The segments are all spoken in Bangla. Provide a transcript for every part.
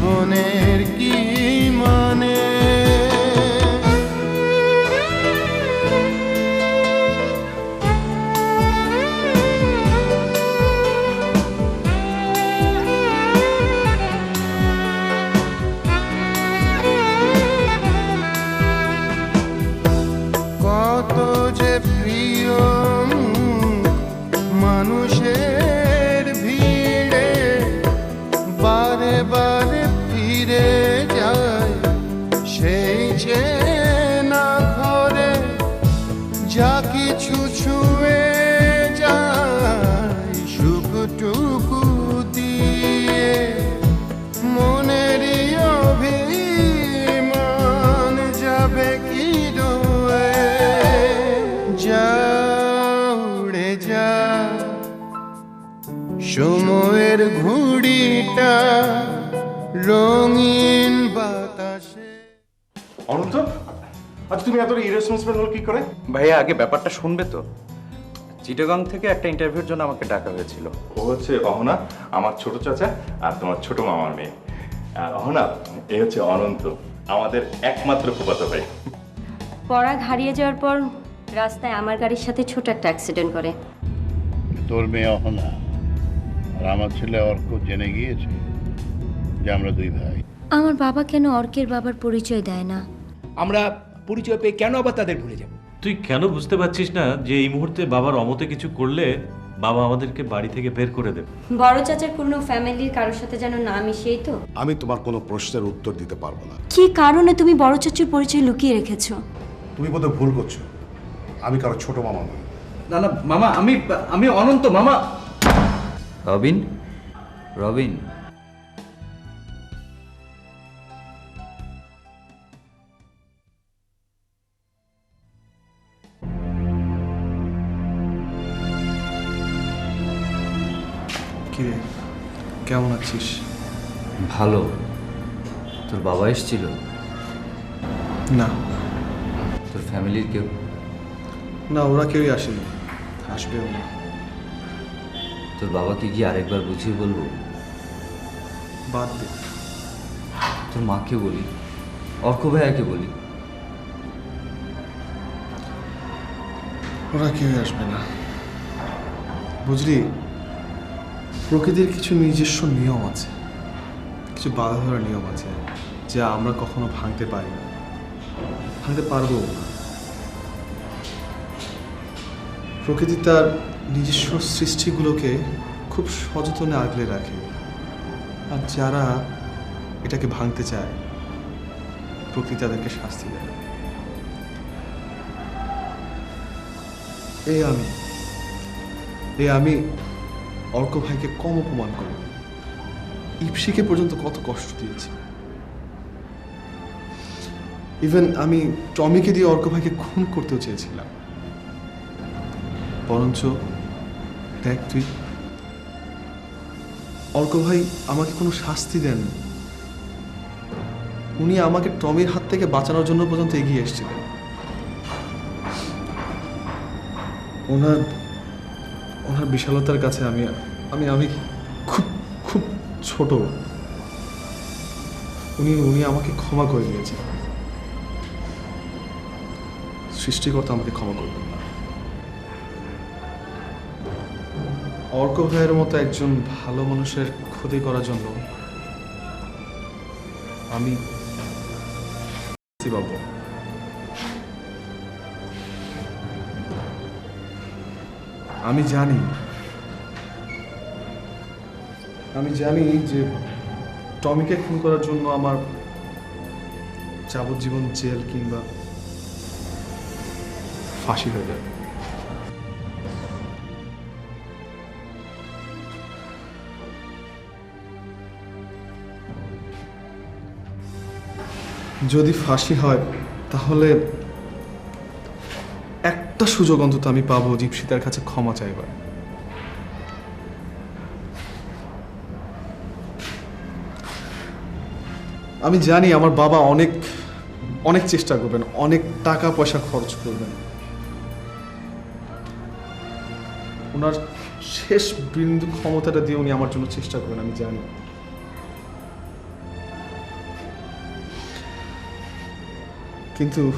জীবনের তুমি এত ইরেসপন্সিবল হল কি করে? ভাইয়া আগে ব্যাপারটা শুনবে তো। চিটাগাং থেকে একটা ইন্টারভিউর জন্য আমাকে ডাকা হয়েছিল। ও হচ্ছে অহনা আমার ছোট চাচা আর তোমার ছোট মামার মেয়ে। আর অহনা এ হচ্ছে অনন্ত আমাদের একমাত্র ফুপাতো ভাই। পরাগ হারিয়ে যাওয়ার পর রাস্তায় আমার গাড়ির সাথে ছোট একটা অ্যাক্সিডেন্ট করে। তোর মেয়ে অহনা আর আমার ছেলে অর্ক জেনে গিয়েছে যে আমরা দুই ভাই। আমার বাবা কেন অর্কের বাবার পরিচয় দেয় না? আমরা পরিচয় পেয়ে কেন আবার তাদের ভুলে যাব? তুই কেন বুঝতে পারছিস না যে এই মুহূর্তে বাবার অমতে কিছু করলে বাবা আমাদেরকে বাড়ি থেকে বের করে দেবে? বড় চাচার কোনো ফ্যামিলির কারোর সাথে যেন না মিশেই তো? আমি তোমার কোনো প্রশ্নের উত্তর দিতে পারব না। কি কারণে তুমি বড় চাচুর পরিচয় লুকিয়ে রেখেছো? তুমি বোধহয় ভুল করছ। আমি কারও ছোট মামা নই। না না মামা আমি আমি অনন্ত মামা। রবিন? রবিন? কিরে কেমন আছিস? ভালো। তোর বাবা এসেছিল? না। তোর ফ্যামিলির কেউ? না ওরা কেউই আসেনি। আসবেও না। তোর বাবাকে গিয়ে আরেকবার বুঝিয়ে বলব? বাদ দে। তোর মাকে বলি? অর্ক ভাইয়াকে বলি? ওরা কেউই আসবে না। বুঝলি? প্রকৃতির কিছু নিজস্ব নিয়ম আছে, কিছু বাধা ধরার নিয়ম আছে, যা আমরা কখনো ভাঙতে পারি না। ভাঙতে পারব না। প্রকৃতি তার নিজস্ব সৃষ্টিগুলোকে খুব সযত্নে আগলে রাখে, আর যারা এটাকে ভাঙতে চায়, প্রকৃতি তাদেরকে শাস্তি দেয়। এই আমি এই আমি অর্ক ভাইকে কম অপমান করি। ইপসিকে পর্যন্ত কত কষ্ট দিয়েছি। ইভেন আমি টমিকে দিয়ে অর্ক ভাইকে খুন করতেও চেয়েছিলাম। বরঞ্চ দেখ তুই, অর্ক ভাই আমাকে কোনো শাস্তি দেন উনি আমাকে টমির হাত থেকে বাঁচানোর জন্য পর্যন্ত এগিয়ে এসেছিলেন। ওনার ওনার বিশালতার কাছে আমি আমি আমি খুব খুব ছোট। উনি উনি আমাকে ক্ষমা করে দিয়েছেন। সৃষ্টিকর্তা আমাকে ক্ষমা করবেন না। অর্ক ভাইয়ের মতো একজন ভালো মানুষের ক্ষতি করার জন্য আমি আমি জানি। আমি জানি যে টমিকে খুন করার জন্য আমার যাবজ্জীবন জেল কিংবা ফাঁসি হয়ে যাবে। যদি ফাঁসি হয়, তাহলে একটা সুযোগ অন্তত আমি পাবো দীপশিতার কাছে ক্ষমা চাইবার। আমি জানি আমার বাবা অনেক অনেক চেষ্টা করবেন, অনেক টাকা পয়সা খরচ করবেন। ওনার শেষ বিন্দু ক্ষমতাটা দিয়ে উনি আমার জন্য চেষ্টা করবেন, আমি জানি। কিন্তু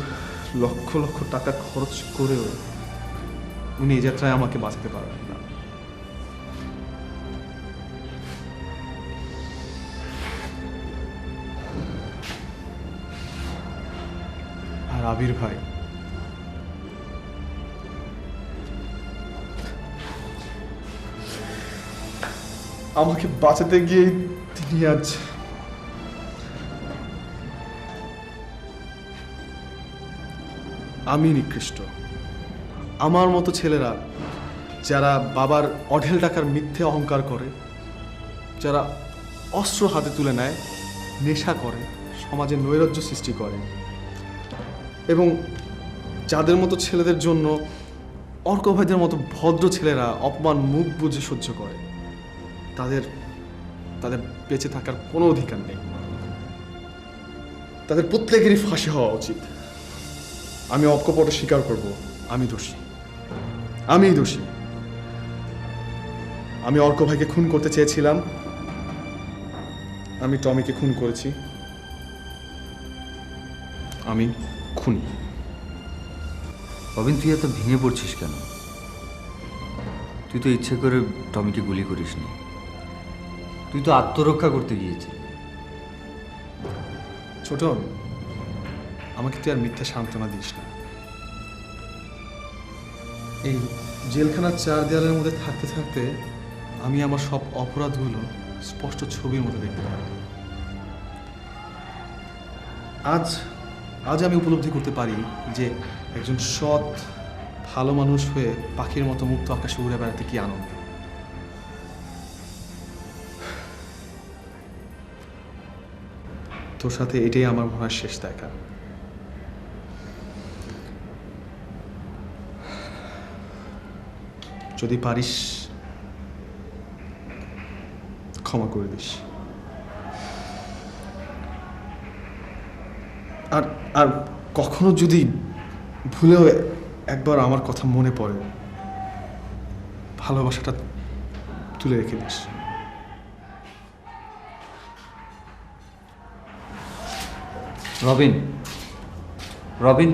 লক্ষ লক্ষ টাকা খরচ করেও উনি এই যাত্রায় আমাকে বাঁচাতে পারবেন না। আর আবির ভাই, আমাকে বাঁচাতে গিয়ে তিনি আজ আমি নিকৃষ্ট আমার মতো ছেলেরা, যারা বাবার অঢেল টাকার মিথ্যে অহংকার করে, যারা অস্ত্র হাতে তুলে নেয়, নেশা করে, সমাজে নৈরাজ্য সৃষ্টি করে, এবং যাদের মতো ছেলেদের জন্য অর্ক ভাইদের মতো ভদ্র ছেলেরা অপমান মুখ বুঝে সহ্য করে, তাদের তাদের বেঁচে থাকার কোনো অধিকার নেই। তাদের প্রত্যেকেরই ফাঁসি হওয়া উচিত। আমি অকপট স্বীকার করব। আমি দোষী। আমি দোষী। আমি অর্ক ভাইকে খুন করতে চেয়েছিলাম। আমি টমিকে খুন করেছি। আমি খুনি। অবিন তুই এত ভেঙে পড়ছিস কেন? তুই তো ইচ্ছে করে টমিকে গুলি করিসনি। তুই তো আত্মরক্ষা করতে গিয়েছিস ছোট আমাকে তুই আর মিথ্যা সান্ত্বনা দিস এই জেলখানার চার দেয়ালের মধ্যে থাকতে থাকতে আমি আমার সব অপরাধগুলো স্পষ্ট ছবির মধ্যে দেখতে পাই। আজ আজ আমি উপলব্ধি করতে পারি যে একজন সৎ, ভালো মানুষ হয়ে পাখির মতো মুক্ত আকাশে উড়ে বেড়াতে কি আনন্দ? তোর সাথে এটাই আমার মনে শেষ দেখা। যদি পারিস, ক্ষমা করে দিস। আর আর কখনো যদি ভুলেও একবার আমার কথা মনে পড়ে, ভালোবাসাটা তুলে রেখে দিস। রবিন রবিন।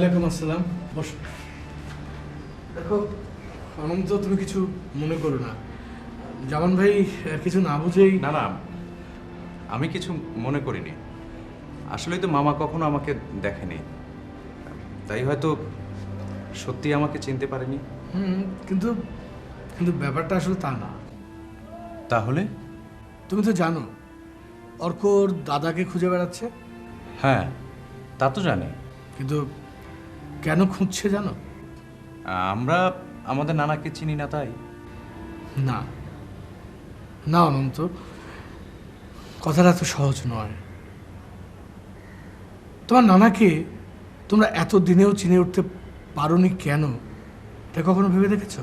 ওয়ালাইকুম আসসালাম। বসো। দেখো অনন্ত তুমি কিছু মনে করো না। জামান ভাই কিছু না বুঝেই না না আমি কিছু মনে করিনি। আসলেই তো মামা কখনো আমাকে দেখেনি। তাই হয়তো সত্যি আমাকে চিনতে পারেনি। হুম কিন্তু কিন্তু ব্যাপারটা আসলে তা না। তাহলে? তুমি তো জানো অর্কর দাদাকে খুঁজে বেড়াচ্ছে। হ্যাঁ তা তো জানি। কিন্তু কেন খুঁজছে জানো? আমরা আমাদের নানাকে চিনি না তাই। না। না অনন্ত। কথাটা তো সহজ নয়। তোমার নানাকে তোমরা এত দিনেও চিনে উঠতে পারোনি কেন? এটা কখনো ভেবে দেখেছ?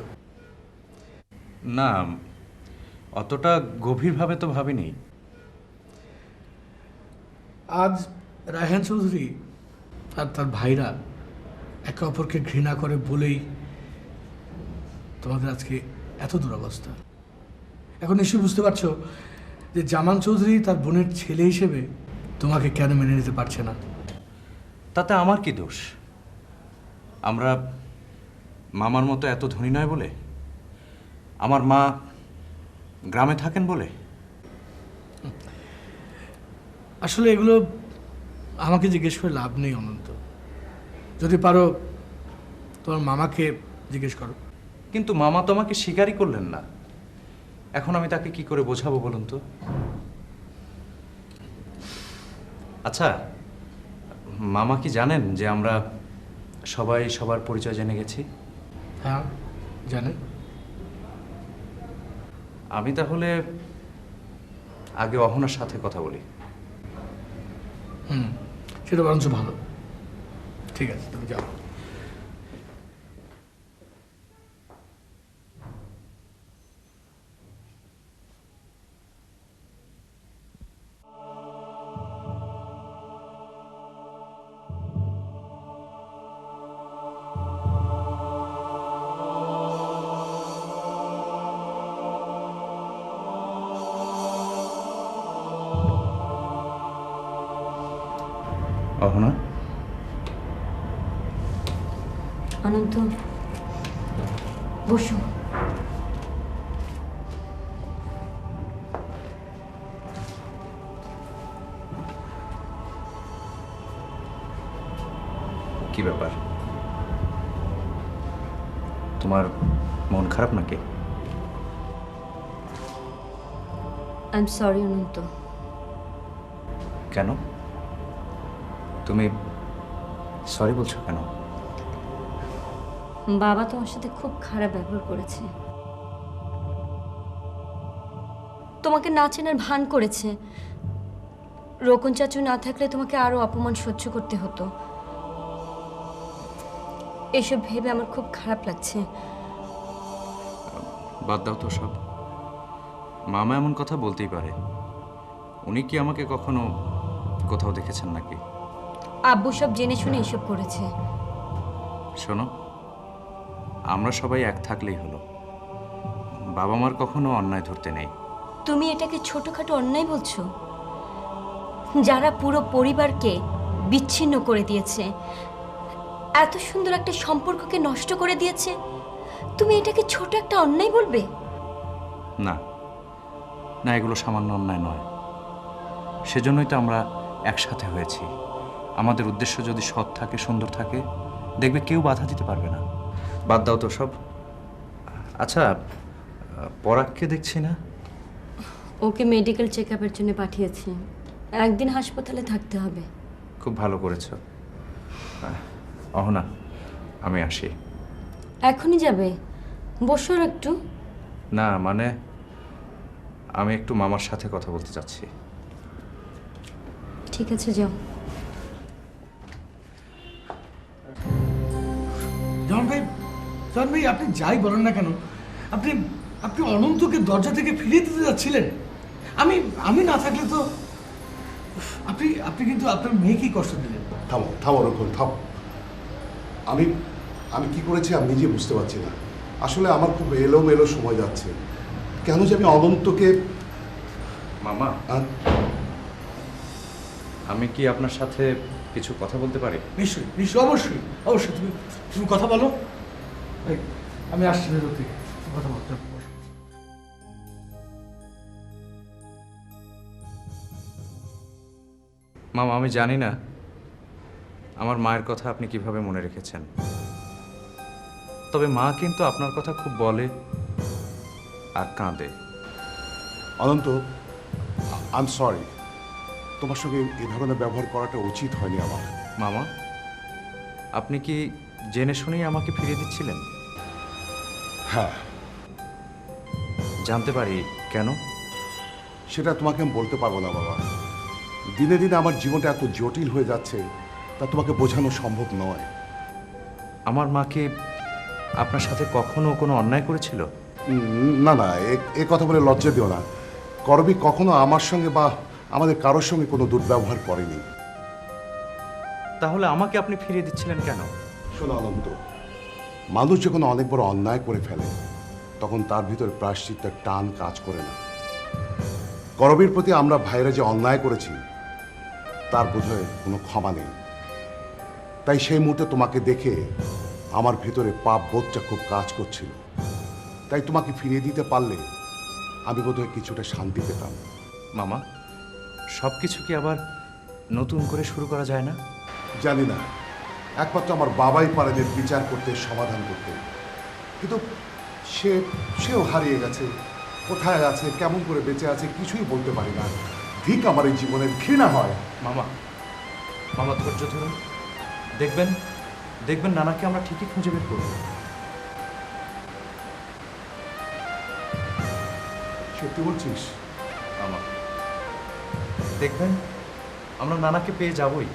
না অতটা গভীরভাবে তো ভাবিনি। আজ রায়হান চৌধুরী আর তার ভাইরা একে অপরকে ঘৃণা করে বলেই তোমাদের আজকে এত দুরবস্থা। এখন নিশ্চয়ই বুঝতে পারছ যে জামান চৌধুরী তার বোনের ছেলে হিসেবে তোমাকে কেন মেনে নিতে পারছে না। তাতে আমার কি দোষ? আমরা মামার মতো এত ধনী নয় বলে? আমার মা গ্রামে থাকেন বলে? আসলে এগুলো আমাকে জিজ্ঞেস করে লাভ নেই অনন্ত। যদি পারো তোমার মামাকে জিজ্ঞেস করো। কিন্তু মামা তো আমাকে স্বীকারই করলেন না। এখন আমি তাকে কি করে বোঝাবো বলুন তো? আচ্ছা মামা কি জানেন যে আমরা সবাই সবার পরিচয় জেনে গেছি? হ্যাঁ জানেন আমি তাহলে আগে অহনার সাথে কথা বলি। হুম সেটা বরঞ্চ ভালো। ঠিক আছে তুমি যাও অহনা অনন্ত বসো। কি ব্যাপার? তোমার মন খারাপ নাকি? I am sorry Ananta. কেন? তুমি সরি বলছো কেন? বাবা তোমার সাথে খুব খারাপ ব্যবহার করেছে। তোমাকে না চেনার ভান করেছে। রোকন চাচু না থাকলে তোমাকে আরও অপমান সহ্য করতে হতো। এসব ভেবে আমার খুব খারাপ লাগছে। বাদ দাও তো সব। মামা এমন কথা বলতেই পারে। উনি কি আমাকে কখনো কোথাও দেখেছেন নাকি? আব্বু সব জেনে শুনে এসব করেছে। শোনো আমরা সবাই এক থাকলেই হলো। বাবা মার কখনো অন্যায় ধরতে নেই। তুমি এটাকে ছোটখাটো অন্যায় বলছো? যারা পুরো পরিবারকে বিচ্ছিন্ন করে দিয়েছে এত সুন্দর একটা সম্পর্ককে নষ্ট করে দিয়েছে তুমি এটাকে ছোট একটা অন্যায় বলবে? না। না এগুলো সামান্য অন্যায় নয়। সেজন্যই তো আমরা একসাথে হয়েছি। আমাদের উদ্দেশ্য যদি সৎ থাকে সুন্দর থাকে দেখবে কেউ বাধা দিতে পারবে না। বাদ দাও তো সব। আচ্ছা পরাগকে দেখছি না। ওকে মেডিকেল চেক আপের জন্য পাঠিয়েছি। একদিন হাসপাতালে থাকতে হবে। খুব ভালো করেছ। অহনা আমি আসি। এখনই যাবে? বসো আর একটু। না মানে আমি একটু মামার সাথে কথা বলতে চাচ্ছি ঠিক আছে যাও। জন ভাই জন ভাই আপনি যাই বলেন না কেন আপনি আপনি অনন্তকে দরজা থেকে ফিরিয়ে দিতে যাচ্ছিলেন। আমি আমি না থাকলে তো আপনি আপনি কিন্তু আপনার মেয়েকেই কষ্ট দিলেন। থামো থামো রকম থামো। আমি আমি কি করেছি আমি নিজে বুঝতে পারছি না। আসলে আমার খুব এলোমেলো সময় যাচ্ছে। কেন যে আমি অনন্তকে মামা আহ, আমি কি আপনার সাথে কিছু কথা বলতে পারি? নিশ্চয়ই নিশ্চয়ই অবশ্যই অবশ্যই। তুমি তুমি কথা বলো। আমি আসছি ভেতর থেকে। তুমি মামা আমি জানি না আমার মায়ের কথা আপনি কীভাবে মনে রেখেছেন। তবে মা কিন্তু আপনার কথা খুব বলে আর কাঁদে। অনন্ত আই এম সরি তোমার সঙ্গে এই ধরনের ব্যবহার করাটা উচিত হয়নি আমার। মামা আপনি কি জেনে শুনেই আমাকে ফিরিয়ে দিচ্ছিলেন? হ্যাঁ। জানতে পারি কেন? সেটা তোমাকে আমি বলতে পারব না বাবা। দিনে দিনে আমার জীবনটা এত জটিল হয়ে যাচ্ছে তা তোমাকে বোঝানো সম্ভব নয়। আমার মাকে আপনার সাথে কখনো কোনো অন্যায় করেছিল? না না এ- কথা বলে লজ্জা দিও না। করবি কখনো আমার সঙ্গে বা আমাদের কারোর সঙ্গে কোনো দুর্ব্যবহার করেনি। তাহলে আমাকে আপনি ফিরিয়ে দিচ্ছিলেন কেন? শোনো অনন্ত মানুষ যখন অনেক বড় অন্যায় করে ফেলে তখন তার ভিতরে প্রায়শ্চিত্তের টান কাজ করে না। করবীর প্রতি আমরা ভাইরা যে অন্যায় করেছি তার বোধহয় কোনো ক্ষমা নেই। তাই সেই মুহূর্তে তোমাকে দেখে আমার ভেতরে পাপ বোধটা খুব কাজ করছিল। তাই তোমাকে ফিরিয়ে দিতে পারলে আমি বোধহয় কিছুটা শান্তি পেতাম। মামা সব কিছু কি আবার নতুন করে শুরু করা যায় না? জানি না। একমাত্র আমার বাবাই পারেন বিচার করতে সমাধান করতে। কিন্তু সে সেও হারিয়ে গেছে কোথায় আছে কেমন করে বেঁচে আছে কিছুই বলতে পারি না। ঠিক আমার এই জীবনের ঘৃণা হয়। মামা মামা ধৈর্য ধরুন। দেখবেন দেখবেন নানাকে আমরা ঠিকই খুঁজে বের করব। সত্যি বলছিস? মামা দেখবেন আমরা নানাকে পেয়ে যাবই।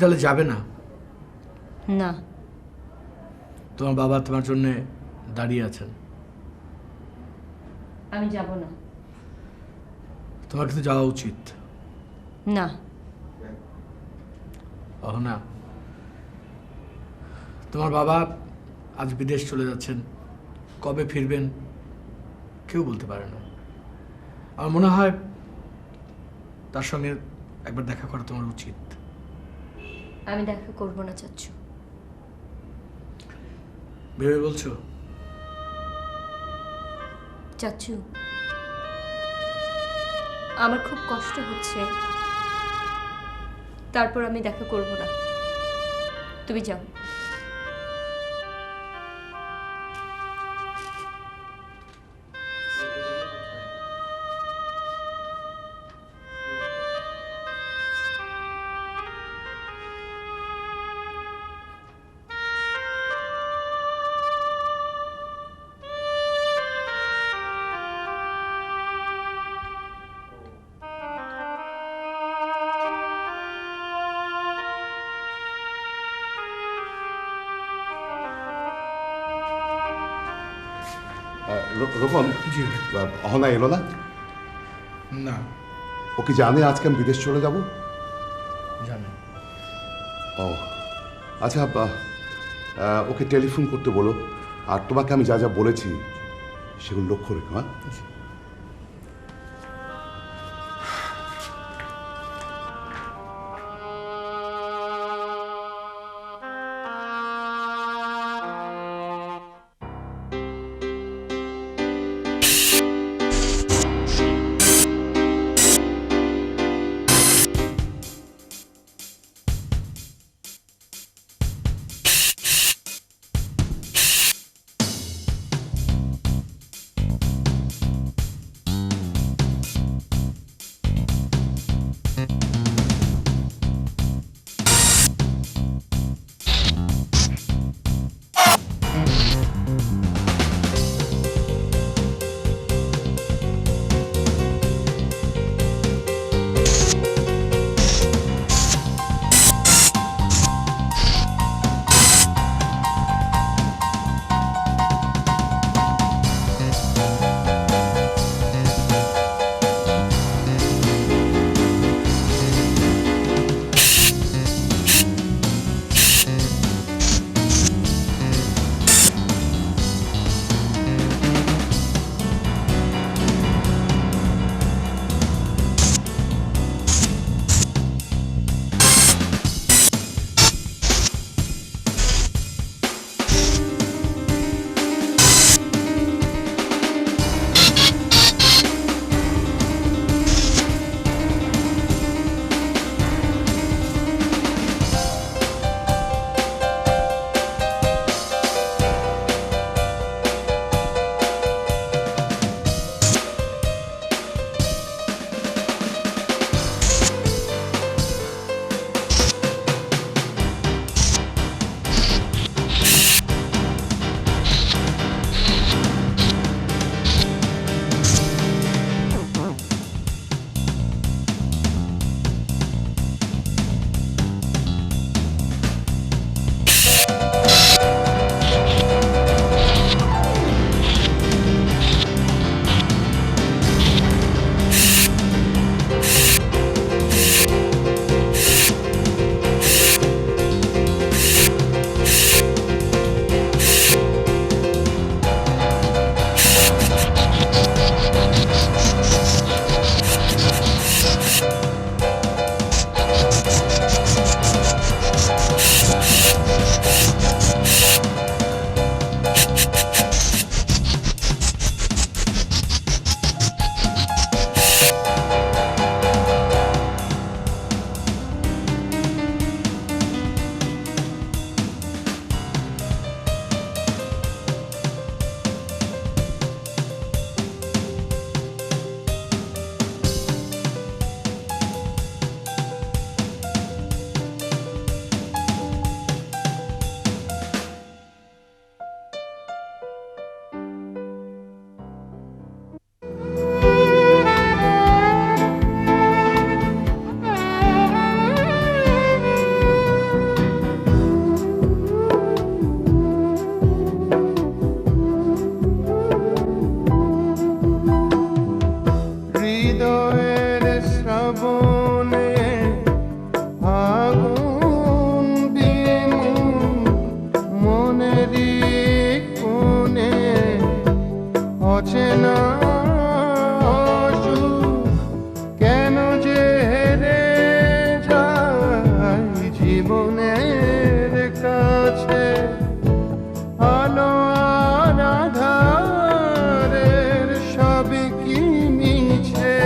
তাহলে যাবে না? না। তোমার বাবা তোমার জন্য দাঁড়িয়ে আছেন। আমি যাব না। তোমার কিন্তু যাওয়া উচিত। না। অহনা তোমার বাবা আজ বিদেশ চলে যাচ্ছেন। কবে ফিরবেন কেউ বলতে পারে না। আমার মনে হয় তার সঙ্গে একবার দেখা করা তোমার উচিত। আমি দেখা করব না চাচ্ছু ভেবে বলছো? চাচ্ছু আমার খুব কষ্ট হচ্ছে। তারপর আমি দেখা করব না। তুমি যাও। আহ, রো- রোহন জি। অহনা এলো না? না। ও কি জানে আজকে আমি বিদেশ চলে যাব? জানে। ও। আচ্ছা ওকে টেলিফোন করতে বলো। আর তোমাকে আমি যা যা বলেছি সেগুলো লক্ষ্য রেখো হ্যাঁ?